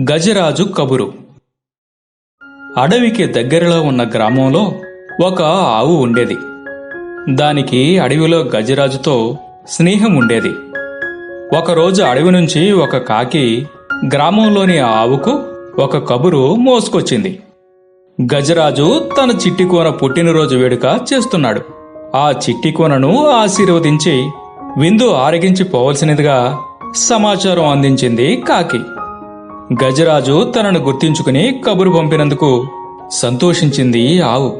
గజరాజు కబురు. అడవికి దగ్గరలో ఉన్న గ్రామంలో ఒక ఆవు ఉండేది. దానికి అడవిలో గజరాజుతో స్నేహం ఉండేది. ఒకరోజు అడవి నుంచి ఒక కాకి గ్రామంలోని ఆ ఆవుకు ఒక కబురు మోసుకొచ్చింది. గజరాజు తన చిట్టికోన పుట్టినరోజు వేడుక చేస్తున్నాడు. ఆ చిట్టికోనను ఆశీర్వదించి విందు ఆరగించి పోవలసినదిగా సమాచారం అందించింది కాకి. గజరాజు తనను గుర్తించుకుని కబురు పంపినందుకు సంతోషించింది ఆవు.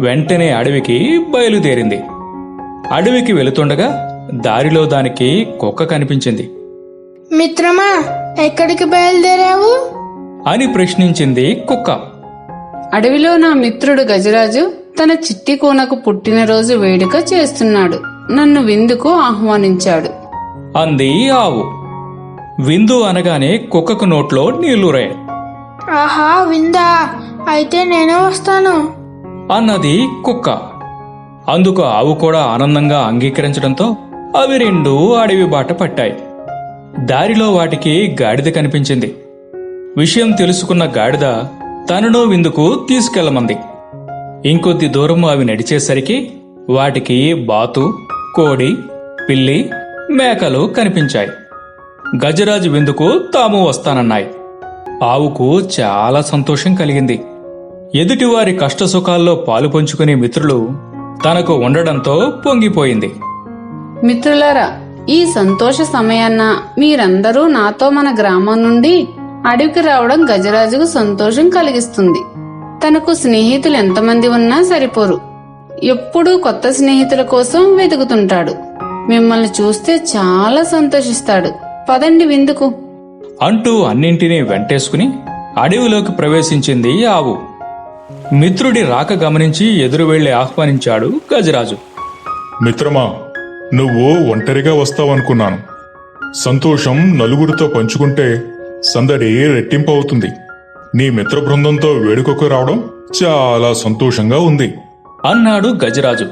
వెంటనే అడవికి బయలుదేరింది. అడవికి వెళుతుండగా దారిలో దానికి కుక్క కనిపించింది. మిత్రమా ఎక్కడికి బయలుదేరావు? అని ప్రశ్నించింది కుక్క. అడవిలో నా మిత్రుడు గజరాజు తన చిట్టి కూనకు పుట్టినరోజు వేడుక చేస్తున్నాడు. నన్ను విందుకు ఆహ్వానించాడు. అంది ఆవు. విందు అనగానే కుక్కకు నోట్లో నీళ్ళూరాయి ఆహా విందా? అయితే నేను వస్తాను. అన్నది కుక్క. అందుకు ఆవు కూడా ఆనందంగా అంగీకరించడంతో అవి రెండు అడవి బాట పట్టాయి. దారిలో వాటికి గాడిద కనిపించింది. విషయం తెలుసుకున్న గాడిద తనను విందుకు తీసుకెళ్ళమంది ఇంకొద్ది దూరం అవి నడిచేసరికి వాటికి బాతు కోడి పిల్లి మేకలు కనిపించాయి. గజరాజు విందుకు తాము వస్తానన్నాయి. ఆవుకు చాలా సంతోషం కలిగింది. ఎదుటివారి కష్టసుఖాల్లో పాలు పంచుకునే మిత్రులు తనకు ఉండడంతో పొంగిపోయింది. మిత్రులారా ఈ సంతోష సమయాన్న మీరందరూ నాతో మన గ్రామం నుండి అడవికి రావడం గజరాజుకు సంతోషం కలిగిస్తుంది. తనకు స్నేహితులు ఎంతమంది ఉన్నా సరిపోరు. ఎప్పుడూ కొత్త స్నేహితుల కోసం వెతుకుతుంటాడు. మిమ్మల్ని చూస్తే చాలా సంతోషిస్తాడు. పదండి విందుకు. అంటూ అన్నింటినీ వెంటేసుకుని అడవిలోకి ప్రవేశించింది ఆవు. మిత్రుడి రాక గమనించి ఎదురు వెళ్ళి ఆహ్వానించాడు గజరాజు. మిత్రమా నువ్వు ఒంటరిగా వస్తావనుకున్నాను. సంతోషం నలుగురితో పంచుకుంటే సందడి రెట్టింపు అవుతుంది నీ మిత్ర బృందంతో వేడుకకు రావడం చాలా సంతోషంగా ఉంది. అన్నాడు గజరాజు.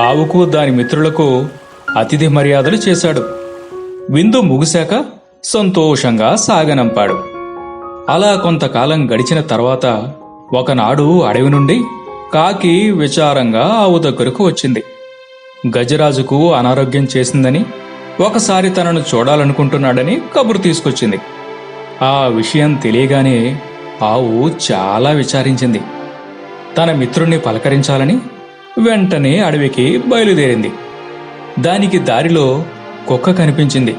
ఆవుకు దాని మిత్రులకు అతిథి మర్యాదలు చేశాడు. విందు ముగిశాక సంతోషంగా సాగనంపాడు. అలా కొంతకాలం గడిచిన తర్వాత ఒకనాడు అడవి నుండి కాకి విచారంగా ఆవు దగ్గరకు వచ్చింది. గజరాజుకు అనారోగ్యం చేసిందని ఒకసారి తనను చూడాలనుకుంటున్నాడని కబురు తీసుకొచ్చింది. ఆ విషయం తెలియగానే ఆవు చాలా విచారించింది. తన మిత్రుణ్ణి పలకరించాలని వెంటనే అడవికి బయలుదేరింది. దానికి దారిలో కుక్క కనిపించింది.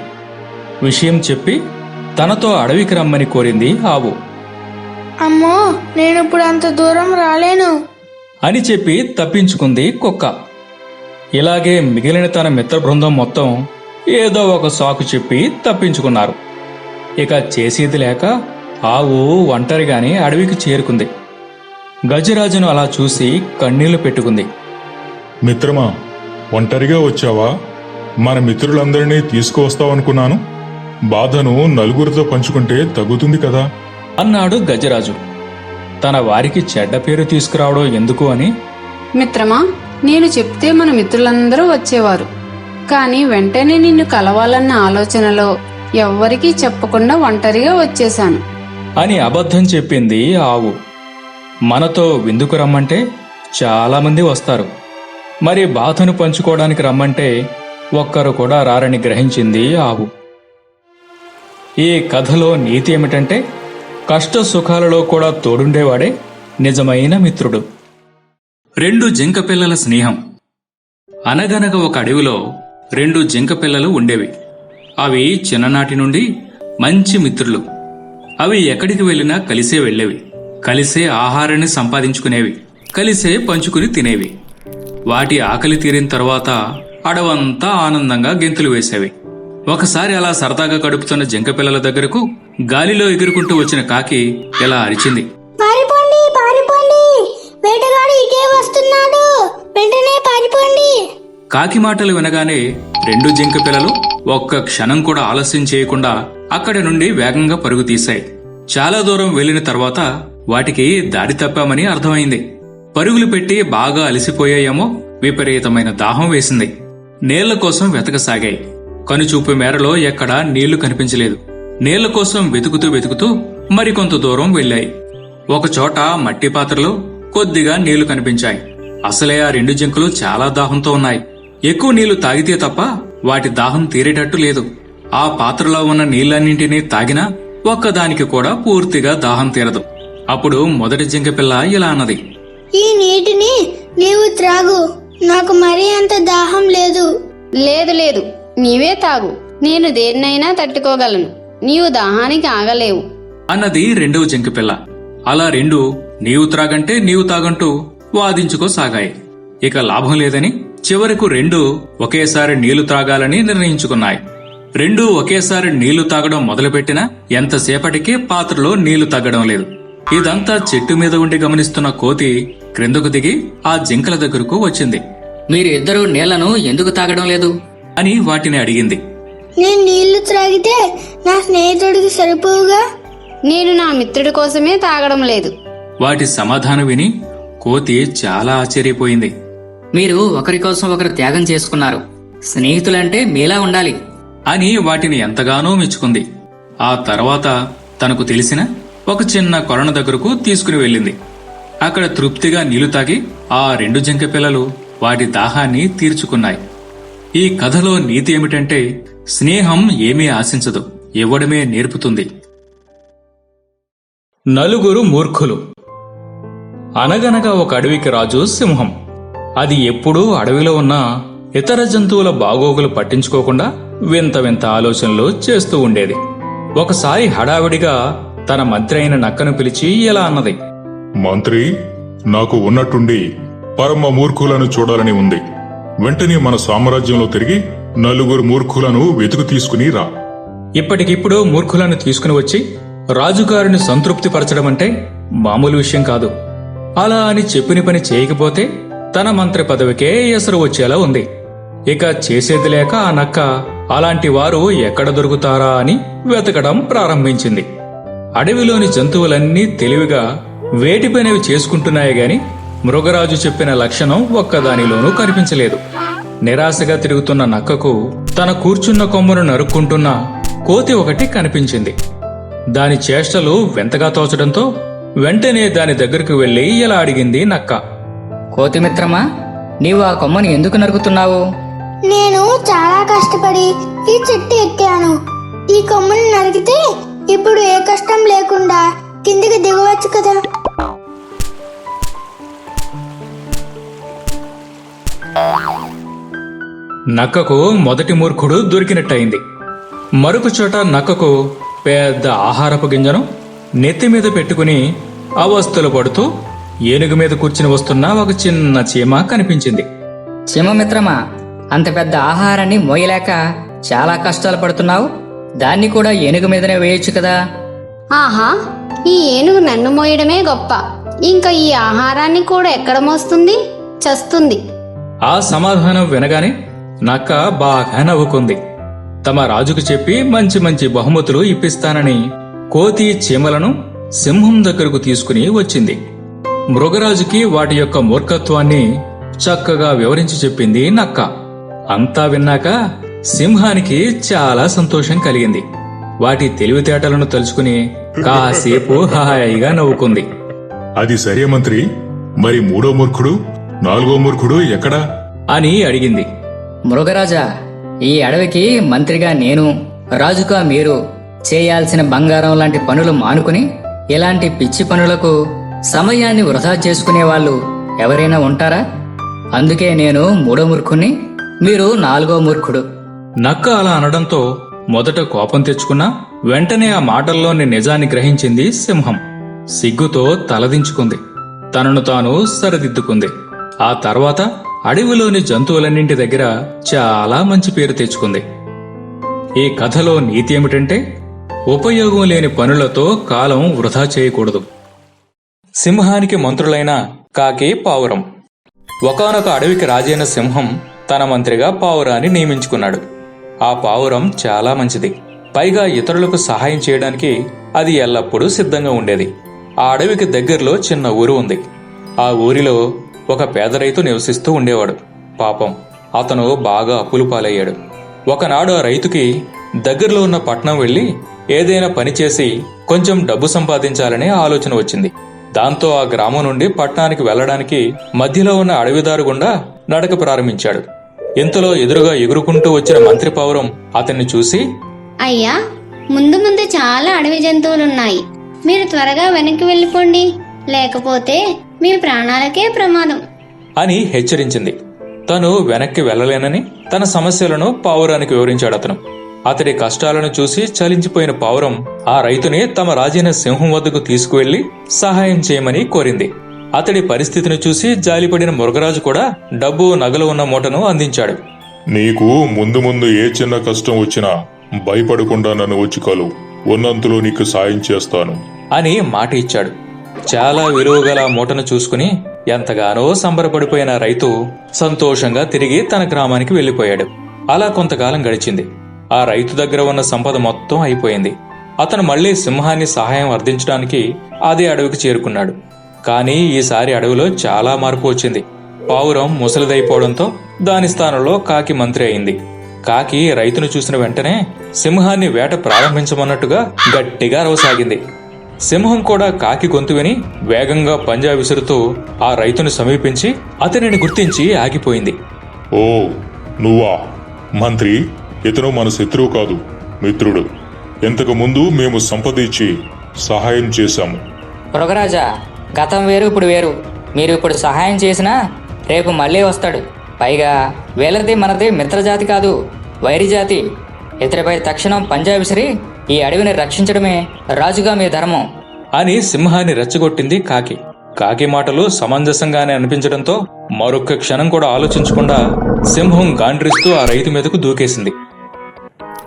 విషయం చెప్పి తనతో అడవికి రమ్మని కోరింది ఆవు. అమ్మో నేను ఇప్పుడు అంత దూరం రాలేను. అని చెప్పి తప్పించుకుంది కుక్క. ఇలాగే మిగిలిన తన మిత్ర బృందం మొత్తం ఏదో ఒక సాకు చెప్పి తప్పించుకున్నారు. ఇక చేసేది లేక ఆవు ఒంటరిగానే అడవికి చేరుకుంది. గజరాజును అలా చూసి కన్నీళ్ళు పెట్టుకుంది. మిత్రమా ఒంటరిగా వచ్చావా? మన మిత్రులందరినీ తీసుకువస్తావనుకున్నాను బాధను నలుగురితో పంచుకుంటే తగ్గుతుంది కదా. అన్నాడు గజరాజు. తన వారికి చెడ్డ పేరు తీసుకురావడం ఎందుకు అని? మిత్రమా నేను చెప్తే మన మిత్రులందరూ వచ్చేవారు. కానీ వెంటనే నిన్ను కలవాలన్న ఆలోచనలో ఎవ్వరికీ చెప్పకుండా ఒంటరిగా వచ్చేశాను. అని అబద్ధం చెప్పింది ఆవు. మనతో విందుకు రమ్మంటే చాలామంది వస్తారు. మరి బాధను పంచుకోవడానికి రమ్మంటే ఒక్కరు కూడా రారని గ్రహించింది ఆవు. ఈ కథలో నీతి ఏమిటంటే కష్ట సుఖాలలో కూడా తోడుండేవాడే నిజమైన మిత్రుడు. రెండు జింక పిల్లల స్నేహం. అనగనగా ఒక అడవిలో రెండు జింక పిల్లలు ఉండేవి. అవి చిన్ననాటి నుండి మంచి మిత్రులు. అవి ఎక్కడికి వెళ్ళినా కలిసే వెళ్ళేవి. కలిసే ఆహారాన్ని సంపాదించుకునేవి. కలిసే పంచుకుని తినేవి. వాటి ఆకలి తీరిన తర్వాత అడవంతా ఆనందంగా గెంతులు వేసేవి. ఒకసారి అలా సరదాగా గడుపుతున్న జింక పిల్లల దగ్గరకు గాలిలో ఎగురుకుంటూ వచ్చిన కాకి ఇలా అరిచింది. పారిపోండి పారిపోండి. వేటగాడు ఇటే వస్తున్నాడు. వెంటనే పారిపోండి. కాకి మాటలు వినగానే రెండు జింక పిల్లలు ఒక్క క్షణం కూడా ఆలస్యం చేయకుండా అక్కడి నుండి వేగంగా పరుగు తీశాయి. చాలా దూరం వెళ్ళిన తర్వాత వాటికి దారి తప్పామని అర్థమైంది. పరుగులు పెట్టి బాగా అలసిపోయాయేమో విపరీతమైన దాహం వేసింది. నీళ్ళ కోసం వెతకసాగాయి. కనుచూపు మేరలో ఎక్కడా నీళ్ళు కనిపించలేదు. నీళ్ళ కోసం వెతుకుతూ వెతుకుతూ మరికొంత దూరం వెళ్ళాయి. ఒకచోట మట్టి పాత్రలో కొద్దిగా నీళ్ళు కనిపించాయి. అసలే ఆ రెండు జింకలు చాలా దాహంతో ఉన్నాయి. ఎక్కువ నీళ్ళు తాగితే తప్ప వాటి దాహం తీరేటట్టు లేదు. ఆ పాత్రలో ఉన్న నీళ్ళన్నింటినీ తాగినా ఒక్కదానికి కూడా పూర్తిగా దాహం తీరదు. అప్పుడు మొదటి జింక పిల్ల ఇలా అన్నది. ఈ నీటిని నీవు త్రాగు. నాకు మరీ అంత దాహం లేదు. లేదు లేదు. నీవే తాగు. నేను దేన్నైనా తట్టుకోగలను. నీవు దాహానికి ఆగలేవు. అన్నది రెండవ జంకిపిల్ల అలా రెండు నీవు త్రాగంటే నీవు తాగంటూ వాదించుకోసాగాయి ఇక లాభం లేదని చివరకు రెండు ఒకేసారి నీళ్ళు త్రాగాలని నిర్ణయించుకున్నాయి. రెండు ఒకేసారి నీళ్ళు తాగడం మొదలుపెట్టినా ఎంతసేపటికి పాత్రలో నీళ్ళు తగ్గడం లేదు. ఇదంతా చెట్టు మీద ఉండి గమనిస్తున్న కోతి క్రిందకు దిగి ఆ జింకల దగ్గరకు వచ్చింది. మీరు ఇద్దరు నీళ్ళను ఎందుకు తాగడం లేదు? అని వాటిని అడిగింది. నేను నీళ్ళు త్రాగితే నా స్నేహితుడికి సరిపోవుగా? నేను నా మిత్రుడి కోసమే తాగడం లేదు. వాటి సమాధానం విని కోతి చాలా ఆశ్చర్యపోయింది. మీరు ఒకరి కోసం ఒకరు త్యాగం చేసుకున్నారు. స్నేహితులంటే మీలా ఉండాలి. అని వాటిని ఎంతగానో మెచ్చుకుంది. ఆ తర్వాత తనకు తెలిసిన ఒక చిన్న కొలను దగ్గరకు తీసుకుని వెళ్ళింది. అక్కడ తృప్తిగా నీళ్ళు తాగి ఆ రెండు జింక పిల్లలు వాటి దాహాన్ని తీర్చుకున్నాయి. ఈ కథలో నీతి ఏమిటంటే స్నేహం ఏమీ ఆశించదు ఇవ్వడమే నేర్పుతుంది. నలుగురు మూర్ఖులు. అనగనగా ఒక అడవికి రాజు సింహం. అది ఎప్పుడూ అడవిలో ఉన్న ఇతర జంతువుల బాగోగులు పట్టించుకోకుండా వింత వింత ఆలోచనలు చేస్తూ ఉండేది. ఒకసారి హడావిడిగా తన మంత్రి అయిన నక్కను పిలిచి ఇలా అన్నది? మంత్రి నాకు ఉన్నట్టుండి పరమ మూర్ఖులను చూడాలని ఉంది. వెంటనే మన సామ్రాజ్యంలో తిరిగి నలుగురు మూర్ఖులను వెతుకు తీసుకుని రా. ఇప్పటికిప్పుడు మూర్ఖులను తీసుకుని వచ్చి రాజుగారిని సంతృప్తిపరచడం అంటే మామూలు విషయం కాదు. అలా అని చెప్పిన పని చేయకపోతే తన మంత్రి పదవికే ఎసరు వచ్చేలా ఉంది. ఇక చేసేది లేక ఆ నక్క అలాంటి వారు ఎక్కడ దొరుకుతారా అని వెతకడం ప్రారంభించింది. అడవిలోని జంతువులన్నీ తెలివిగా వేటిపైనవి చేసుకుంటున్నాయి గాని మృగరాజు చెప్పిన లక్షణం ఒక్కదానిలోనూ కనిపించలేదు. నిరాశగా తిరుగుతున్న నక్కకు తన కూర్చున్న కొమ్మను నరుక్కుంటున్న కోతి ఒకటి కనిపించింది. దాని చేష్టలు వింతగా తోచడంతో వెంటనే దాని దగ్గరకు వెళ్ళి ఇలా అడిగింది నక్క. కోతి మిత్రమా నీవు ఆ కొమ్మని ఎందుకు నరుకుతున్నావు? నేను చాలా కష్టపడి ఈ చెట్టు ఎక్కాను. ఈ కొమ్మని నరికితే ఇప్పుడు ఏ కష్టం లేకుండా కిందికి దిగవచ్చు కదా. నక్కకు మొదటి మూర్ఖుడు దొరికినట్టయింది. మరొక చోట నక్కకు పెద్ద ఆహారపు గింజను నెత్తి మీద పెట్టుకుని అవస్థలు పడుతూ ఏనుగు మీద కూర్చుని వస్తున్న ఒక చిన్న చీమ కనిపించింది. చీమ మిత్రమా అంత పెద్ద ఆహారాన్ని మోయలేక చాలా కష్టాలు పడుతున్నావు? దాన్ని కూడా ఏనుగు మీదనే వేయొచ్చు కదా. ఆహా ఈ ఏనుగు నన్ను మోయడమే గొప్ప. ఇంకా ఈ ఆహారాన్ని కూడా ఎక్కడ మోస్తుంది? చస్తుంది. ఆ సమాధానం వినగానే నక్క బాగా నవ్వుకుంది. తమ రాజుకు చెప్పి మంచి మంచి బహుమతులు ఇప్పిస్తానని కోతి చీమలను సింహం దగ్గరకు తీసుకుని వచ్చింది. మృగరాజుకి వాటి యొక్క మూర్ఖత్వాన్ని చక్కగా వివరించి చెప్పింది నక్క. అంతా విన్నాక సింహానికి చాలా సంతోషం కలిగింది. వాటి తెలివితేటలను తలుచుకుని కాసేపు హాయిగా నవ్వుకుంది. అది సరే మంత్రి మరి మూడో మూర్ఖుడు? నాలుగో మూర్ఖుడు ఎక్కడా? అని అడిగింది. మృగరాజా ఈ అడవికి మంత్రిగా నేను రాజుగా మీరు చేయాల్సిన బంగారం లాంటి పనులు మానుకుని ఇలాంటి పిచ్చి పనులకు సమయాన్ని వృధా చేసుకునే వాళ్ళు ఎవరైనా ఉంటారా? అందుకే నేను మూడో మూర్ఖుణ్ణి మీరు నాలుగో మూర్ఖుడు. నక్క అలా అనడంతో మొదట కోపం తెచ్చుకున్నా వెంటనే ఆ మాటల్లోని నిజాన్ని గ్రహించింది సింహం. సిగ్గుతో తలదించుకుంది. తనను తాను సరిదిద్దుకుంది. ఆ తర్వాత అడవిలోని జంతువులన్నింటి దగ్గర చాలా మంచి పేరు తెచ్చుకుంది. ఈ కథలో నీతి ఏమిటంటే ఉపయోగం లేని పనులతో కాలం వృధా చేయకూడదు. సింహానికి మంత్రులైన కాకి పావురం. ఒకానొక అడవికి రాజైన సింహం తన మంత్రిగా పావురాన్ని నియమించుకున్నాడు. ఆ పావురం చాలా మంచిది. పైగా ఇతరులకు సహాయం చేయడానికి అది ఎల్లప్పుడూ సిద్ధంగా ఉండేది. ఆ అడవికి దగ్గరలో చిన్న ఊరు ఉంది. ఆ ఊరిలో ఒక పేద రైతు నివసిస్తూ ఉండేవాడు. పాపం అతను బాగా అప్పులు పాలయ్యాడు ఒకనాడు ఆ రైతుకి దగ్గరలో ఉన్న పట్నం వెళ్ళి ఏదైనా పని చేసి కొంచెం డబ్బు సంపాదించాలనే ఆలోచన వచ్చింది. దాంతో ఆ గ్రామం నుండి పట్టణానికి వెళ్ళడానికి మధ్యలో ఉన్న అడవిదారు గుండా నడక ప్రారంభించాడు. ఇంతలో ఎదురుగా ఎగురుకుంటూ వచ్చిన మంత్రి పౌరం అతన్ని చూసి అయ్యా ముందు ముందు చాలా అడవి జంతువులున్నాయి. మీరు త్వరగా వెనక్కి వెళ్ళిపోండి. లేకపోతే మీ ప్రాణాలకే ప్రమాదం. అని హెచ్చరించింది. తను వెనక్కి వెళ్ళలేనని తన సమస్యలను పావురానికి వివరించాడు అతను. అతడి కష్టాలను చూసి చలించిపోయిన పావురం ఆ రైతుని తమ రాజైన సింహం వద్దకు తీసుకువెళ్ళి సహాయం చేయమని కోరింది. అతడి పరిస్థితిని చూసి జాలిపడిన మురుగరాజు కూడా డబ్బు నగలు ఉన్న మూటను అందించాడు. నీకు ముందు ముందు ఏ చిన్న కష్టం వచ్చినా భయపడకుండా నన్ను వచ్చి కలు. ఉన్నంతలో నీకు సాయం చేస్తాను. అని మాట ఇచ్చాడు. చాలా విలువగల మూటను చూసుకుని ఎంతగానో సంబరపడిపోయిన రైతు సంతోషంగా తిరిగి తన గ్రామానికి వెళ్ళిపోయాడు. అలా కొంతకాలం గడిచింది. ఆ రైతు దగ్గర ఉన్న సంపద మొత్తం అయిపోయింది. అతను మళ్ళీ సింహాన్ని సహాయం అర్థించడానికి అదే అడవికి చేరుకున్నాడు. కానీ ఈసారి అడవిలో చాలా మార్పు వచ్చింది. పావురం ముసలిదైపోవడంతో దాని స్థానంలో కాకి మంత్రి అయింది. కాకి రైతును చూసిన వెంటనే సింహాన్ని వేట ప్రారంభించమన్నట్టుగా గట్టిగా అరవసాగింది. సింహం కూడా కాకి గొంతు విని వేగంగా పంజా విసురుతూ ఆ రైతును సమీపించి అతనిని గుర్తించి ఆగిపోయింది. ఓ నువ్వా? మంత్రి ఇతను మన శత్రువు కాదు మిత్రుడు. ఇంతకు ముందు మేము సంపద ఇచ్చి సహాయం చేశాము. మృగరాజా గతం వేరు ఇప్పుడు వేరు. మీరు ఇప్పుడు సహాయం చేసినా రేపు మళ్ళీ వస్తాడు. పైగా వీళ్ళది మనది మిత్రజాతి కాదు వైరి జాతి. ఇతడిపై తక్షణం పంజా విసిరి ఈ అడవిని రక్షించడమే రాజుగా మీ ధర్మం. అని సింహాన్ని రెచ్చగొట్టింది కాకి. కాకి మాటలు సమంజసంగానే అనిపించడంతో మరొక్క క్షణం కూడా ఆలోచించకుండా సింహం గాండ్రిస్తూ ఆ రైతు మీదకు దూకేసింది.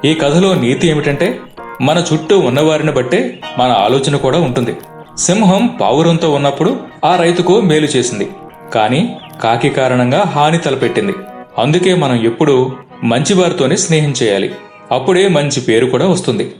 ఈ కథలో నీతి ఏమిటంటే మన చుట్టూ ఉన్నవారిని బట్టే మన ఆలోచన కూడా ఉంటుంది. సింహం పావురంతో ఉన్నప్పుడు ఆ రైతుకు మేలు చేసింది. కానీ కాకి కారణంగా హాని తలపెట్టింది. అందుకే మనం ఎప్పుడూ మంచివారితోనే స్నేహం చేయాలి. అప్పుడే మంచి పేరు కూడా వస్తుంది.